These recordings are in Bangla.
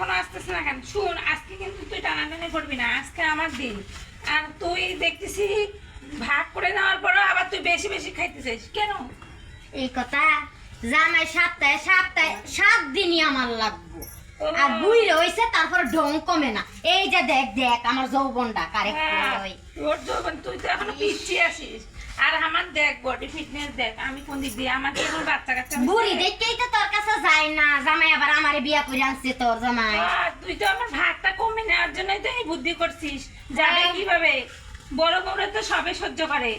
এখনও আসতেছে না কেন? শুন আজকে কিন্তু তুই টানাটানি করবি না আজকে আমার দিন। আর তুই দেখতেছি ভাগ করে নেওয়ার পরও আবার তুই বেশি বেশি খাইতেছিস। কেন? এই কথা জামাই সপ্তাহে সপ্তাহে সাত দিনই আমার লাগবো। আর বুই রয়েছে তারপর ঢং কমে না। এই যে দেখ দেখ আমার যৌবনটা কারে হ্যাঁ, যৌবন তুই তো এখন পিচ্ছি আছিস। আর আমার দেখ বডি ফিটনেস দেখ আমি কোন দিক দিয়ে? আমার কেবল বাচ্চা কাচ্চা বুড়ি দেখেই তো তোর কাছে যায় না। জামাই আবার আমারে বিয়া করে আনছে তোর জামাই। তুই তো আমার ভাগটা কমে নেওয়ার জন্যই তো এই বুদ্ধি করছিস। যাবে হ্যাঁ। কীভাবে? বড় বড় তো সবে সহ্য করে।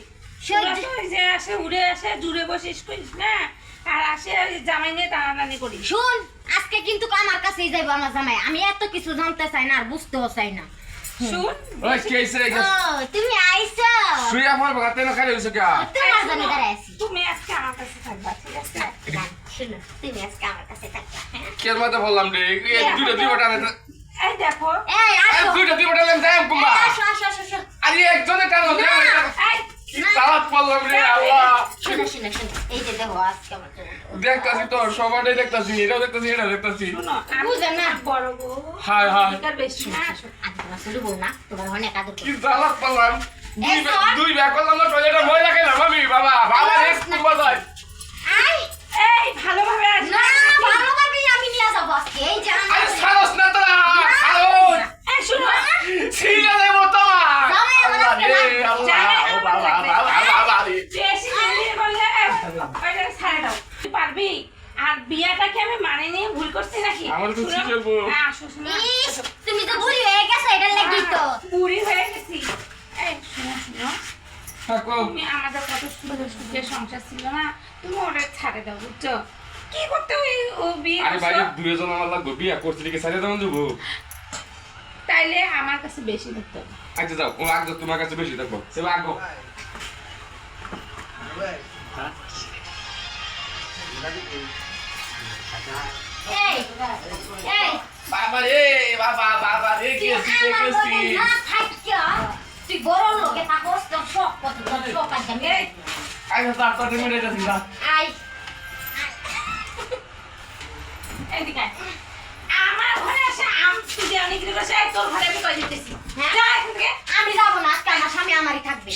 যে আসে উড়ে আসে জুড়ে বসিস করিস না? আর আসে জামাই নিয়ে টানাটানি করিস। শুন আজকে কিন্তু আমার কাছেই যাইবো আমার জামাই। আমি এত কিছু জানতে চাই না আর বুঝতেও চাই না। শুন। ওই কে এসে ও তুমি আইছো। শুয়ে আমার বাগাতে না খালি হইছে কা তোমার জন্য দাঁড়ায় আছি তুমি আজকে আমার কাছে থাকবা ঠিক আছে? শুনো তুমি আজকে আমার কাছে থাকবা? কের মধ্যে বললাম রে? এই দুইটা দুই বটা এই দেখো। এই এই আসো দুইটা দুই বটা যাই কুমা আসো আসো আসো আসো। আরে একজনে টানো দে সালাত পড়লাম রে আল্লাহ। শুনো শুনো শুনো এই যে দেখো আজকে আমার দেখতাছি তো দেখতাছি এটাও দেখতাছি এটা দেখতাছি। শোনো আমি বুঝেন না। বড় গো হায় হায়। বেশি। তোমার শুরু বল না তোমার অনেক আদর কি করি। সালাত দুই এই বে- শোন। দুই ব্যাগ করলাম না টয়লেটে ময়লা খেলাম আমি বাবা বাবা রে কুমা যায় আই! এই ভালোভাবে আস না ভালোভাবেই আমি নিয়ে যাব আজকে এই যে আরে সারস না তোরা সারস এই শুনো। ছিড়ে দেব তোমার আল্লাহ রে আল্লাহ ও বাবা বাবা বাবা রে বেশি চিল্লিয়ে বললে ওইটা ছাড়ে দাও। তুই পারবি? আর বিয়াটাকে আমি মানে নিয়ে ভুল করছি নাকি? আমার তো ছিড়বো। হ্যাঁ, তুমি তো বুড়ি হয়ে গেছো এটার লাগি তো। বুড়ি হয়ে গেছি। এই শুনো শুনো। তুমি আমাদের কত সুন্দর সুখের সংসার ছিল না? তুমি ওটা ছাড়ে দাও বুঝছ? কি করতে ওই ও বিয়ে আরে ভাই করছ? দুইজন আমার লাগবে বিয়া করতে লিখে সাইডে দেওয়া যাব তাইলে আমার কাছে বেশি হবে। আচ্ছা যাও ও আগে তোমার কাছে বেশি দেখো। সে আগো। এই এই বাবা রে বাবা বাবা, রে গেছি আমার গেছি লগে না থাকিয়া আম কই না আজকে আমার স্বামী আমারই থাকবে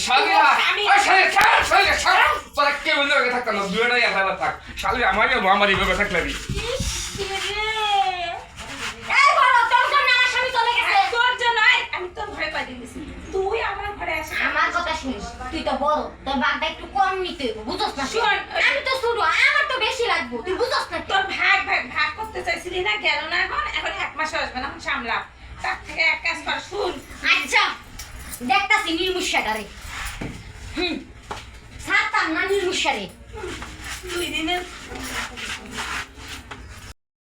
আমি- ওই শালি ছাড় শালি ছাড় তোরা কেউ না আগে থাকতাম না দুইটাই একা থাক। শালি আমারই আমার এইভাবে থাকলে আমি। এই বড় তোর জন্য আমার স্বামী চলে গেছে। তোর জন্য। এই, আমি তোর ঘরে কই দিতেছি তুই আমার ঘরে এসে আমার কথা শুনিস তুই তো বড় তোর বাগদা একটু কম নিতে হইব বুঝছ না শোন, আমি তো ছোট আমার তো বেশি লাগবে তুই বুঝছ না তোর ভাগ ভাগ ভাগ করতে চাইছিলি না গেল না এখন এখন এক মাস আসবে না এখন সামলা তার থেকে এক কাজ কর শুন। আচ্ছা দেখতাছি নির্মুষাটারে। হুম সাতাম না নির্মুষারে। দুই CD'nin